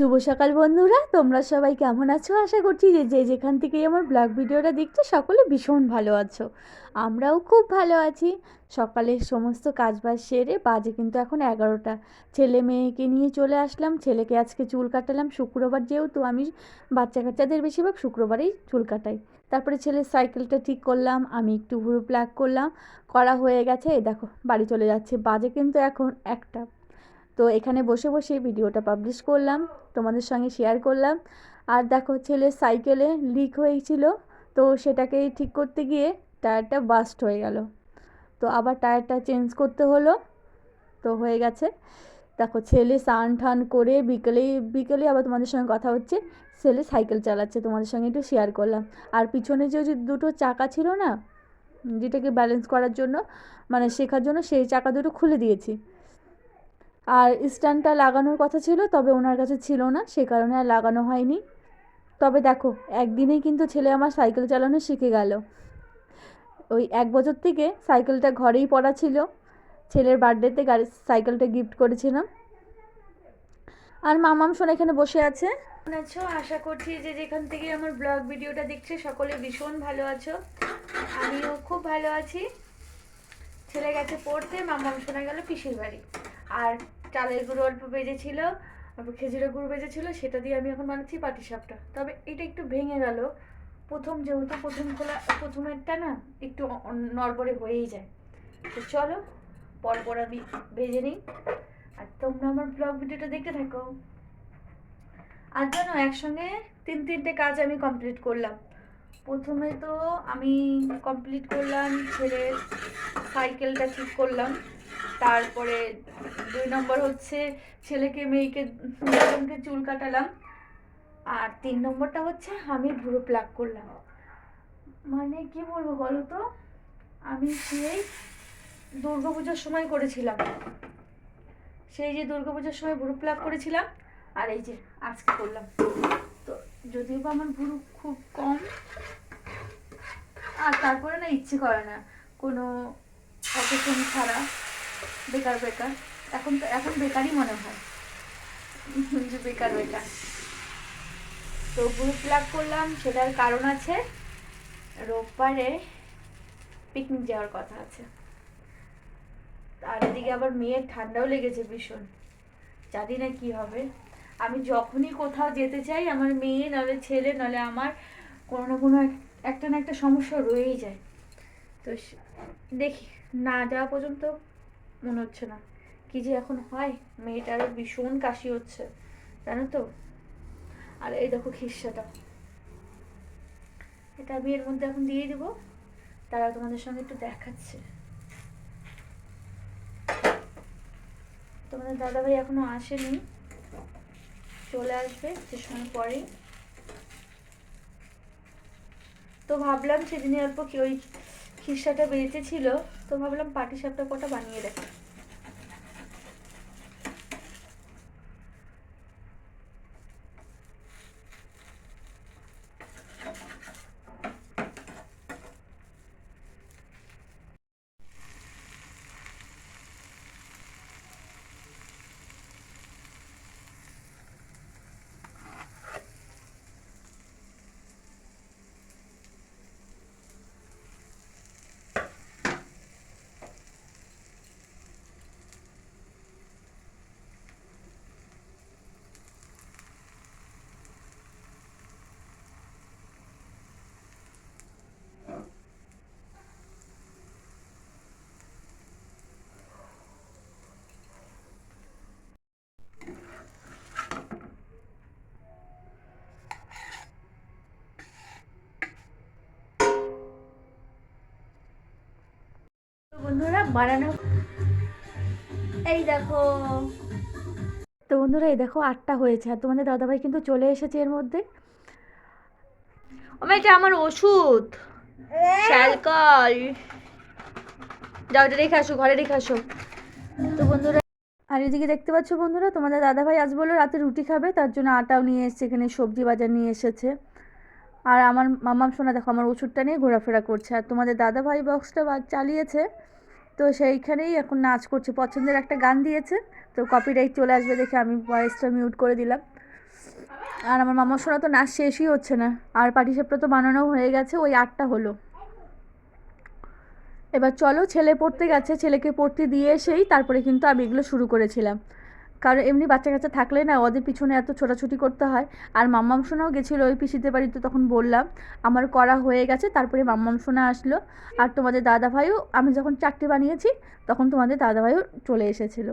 শুভ সকাল বন্ধুরা, তোমরা সবাই কেমন আছো? আশা করছি যে যে যেখান থেকেই আমার ব্লগ ভিডিওটা দেখছ, সকলে ভীষণ ভালো আছো। আমরাও খুব ভালো আছি। সকালে সমস্ত কাজবাজ সেরে বাজে কিন্তু এখন এগারোটা। ছেলে মেয়েকে নিয়ে চলে আসলাম, ছেলেকে আজকে চুল কাটালাম। শুক্রবার যেহেতু আমি বাচ্চা কাচ্চাদের বেশিরভাগ শুক্রবারেই চুল কাটাই। তারপরে ছেলের সাইকেলটা ঠিক করলাম, আমি একটু ভুরু প্লাগ করলাম, করা হয়ে গেছে দেখো, বাড়ি চলে যাচ্ছে। বাজে কিন্তু এখন একটা। তো এখানে বসে বসে ভিডিওটা পাবলিশ করলাম, তোমাদের সঙ্গে শেয়ার করলাম। আর দেখো ছেলের সাইকেলে লিক হয়েছিল, তো সেটাকে ঠিক করতে গিয়ে টায়ারটা বাস্ট হয়ে গেল। তো আবার টায়ারটা চেঞ্জ করতে হলো, তো হয়ে গেছে। দেখো ছেলে স্নান টান করে বিকেলে বিকেলে আবার তোমাদের সঙ্গে কথা হচ্ছে, ছেলে সাইকেল চালাচ্ছে, তোমাদের সঙ্গে একটু শেয়ার করলাম। আর পিছনে যে দুটো চাকা ছিল না, যেটাকে ব্যালেন্স করার জন্য মানে শেখার জন্য, সেই চাকা দুটো খুলে দিয়েছি। আর স্ট্যান্ডটা লাগানোর কথা ছিল, তবে ওনার কাছে ছিল না, সে কারণে আর লাগানো হয়নি। তবে দেখো, একদিনেই কিন্তু ছেলে আমার সাইকেল চালানো শিখে গেল। ওই এক বছর থেকে সাইকেলটা ঘরেই পড়া ছিল। ছেলের বার্থডেতে গাড়ি, সাইকেলটা গিফট করেছিলাম। আর মামাম শোনা এখানে বসে আছে। আছো? আশা করছি যে যেখান থেকে আমার ব্লগ ভিডিওটা দেখছে, সকলে ভীষণ ভালো আছো। আমিও খুব ভালো আছি। ছেলে গেছে পড়তে, মামাম শোনা গেল পিসির বাড়ি। আর চালের গুঁড়ো অল্প তারপর খেজুরের গুঁড়ো বেজেছিল সেটা দিয়ে আমি এখন বানাচ্ছি পাটিসাপটা তবে এটা একটু ভেঙে গেল। প্রথম যেহেতু প্রথম খোলা প্রথমেরটা না, একটু নড়বড়ে হয়েই যায়। তো চলো, পরপর আমি ভেজে নিই। আর তোমরা আমার ব্লগ ভিডিওটা দেখতে থাকো। আর জানো, একসঙ্গে তিন, তিনটে কাজ আমি কমপ্লিট করলাম। প্রথমে তো আমি কমপ্লিট করলাম, ছেলের সাইকেলটা ঠিক করলাম। তারপরে দুই নম্বর হচ্ছে ছেলেকে, মেয়েকে, দুজনকে চুল কাটালাম। আর তিন নম্বরটা হচ্ছে আমি ভুরো প্লাগ করলাম। মানে কি বলব বলো তো আমি সেই দুর্গাপুজোর সময় করেছিলাম। সেই যে দুর্গাপুজোর সময় ভুরু প্লাগ করেছিলাম, আর এই যে আজকে করলাম। তো যদিও বা আমার ভুরু খুব কম, আর তারপরে না ইচ্ছে করে না। কোনো অকেশন ছাড়া। বেকার বেকার। এখন তো এখন বেকারই মনে হয়। যে বেকার বেকার। তো গ্রুপ প্লাগ করলাম, সেটার কারণ আছে, রোববারে পিকনিক যাওয়ার কথা আছে। আর এদিকে আবার মেয়ের ঠান্ডাও লেগেছে ভীষণ। জানি না কি হবে। আমি যখনই কোথাও যেতে চাই, আমার মেয়ে, নাহলে ছেলে, নাহলে আমার, কোনো না কোনো এক- একটা না একটা সমস্যা রয়েই যায়। তো দেখি, না যাওয়া পর্যন্ত মনে হচ্ছে না। কি যে এখন হয়? মেয়েটারও ভীষণ কাশি হচ্ছে, জানো তো? আর এই দেখো খিসাটা এটা আমি এর মধ্যে এখন দিয়ে দেবো, তারা তোমাদের সঙ্গে একটু দেখাচ্ছে। তোমাদের দাদাভাই এখনও আসেনি, চলে আসবে যে সময় পরেই তো ভাবলাম সেদিনে অল্প কি ওই খিসাটা বেঁচেছিল তো ভাবলাম পাটি সাপটা কটা বানিয়ে রাখি বন্ধুরা বানানো। এই দেখো। তো বন্ধুরা এই দেখো আটটা হয়েছে। আর তোমাদের দাদাভাই কিন্তু চলে এসেছে এর মধ্যে। ও এটা আমার ওষুধ। স্যালকল যাও এটা রেখে আসো ঘরে রেখে আসো। তো বন্ধুরা আর এদিকে দেখতে পাচ্ছ বন্ধুরা তোমাদের দাদাভাই আজ বলল রাতে রুটি খাবে তার জন্য আটাও নিয়ে এসেছে এখানে সবজি বাজার নিয়ে এসেছে। আর আমার মামাম শোনা দেখো আমার ওষুধটা নিয়ে ঘোরাফেরা করছে। আর তোমাদের দাদাভাই বক্সটা চালিয়েছে। তো সেইখানেই এখন নাচ করছে। পছন্দের একটা গান দিয়েছে তো কপিরাইট চলে আসবে দেখে আমি ভয়েসটা মিউট করে দিলাম। আর আমার মামার সোনা তো নাচ শেষই হচ্ছে না, আর পাটিসাপটা তো বানানো হয়ে গেছে, ওই আটটা হলো। এবার চলো, ছেলে পড়তে গেছে, ছেলেকে পড়তে দিয়ে এসেই তারপরে কিন্তু আমি এগুলো শুরু করেছিলাম। কারণ এমনি বাচ্চা কাচ্চা থাকলে না ওদের পিছনে এত ছোটাছুটি করতে হয়। আর মাম্মাম সোনাও গেছিল ওই পিসিতে বাড়িতে তখন বললাম, আমার করা হয়ে গেছে, তারপরে মাম্মাম সোনা আসলো। আর তোমাদের দাদাভাইও, আমি যখন চারটে বানিয়েছি, তখন তোমাদের দাদাভাইও চলে এসেছিল।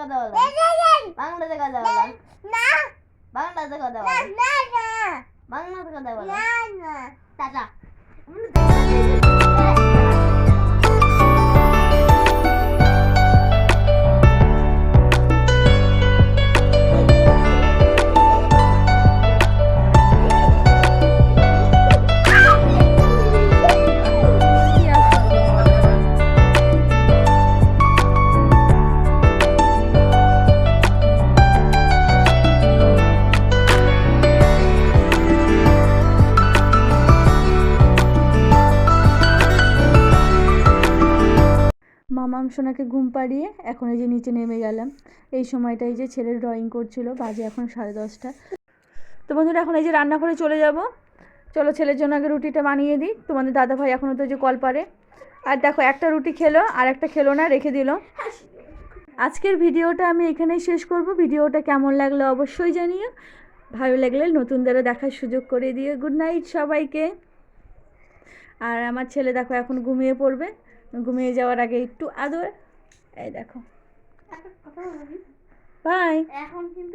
কথা বলো বাংলাতে কথা বলো বাংলাতে কথা বলো বাংলাতে কথা বলো টাটা মামাম সোনাকে ঘুম পাড়িয়ে এখন এই যে নিচে নেমে গেলাম। এই সময়টাই যে ছেলের ড্রয়িং করছিল, বাজে এখন সাড়ে দশটা। তো বন্ধুরা, এখন এই যে রান্নাঘরে চলে যাব। চলো ছেলের জন্য আগে রুটিটা বানিয়ে দিই। তোমাদের দাদা ভাই এখনও তো যে কল পারে। আর দেখো, একটা রুটি খেলো, আর একটা খেলো না, রেখে দিল। আজকের ভিডিওটা আমি এখানেই শেষ করব। ভিডিওটা কেমন লাগল অবশ্যই জানিও। ভালো লাগলে নতুনদেরও দেখার সুযোগ করে দিও। গুড নাইট সবাইকে। আর আমার ছেলে দেখো, এখন ঘুমিয়ে পড়বে। ঘুমিয়ে যাওয়ার আগে একটু আদর। এই দেখো। বাই এখন কিন্তু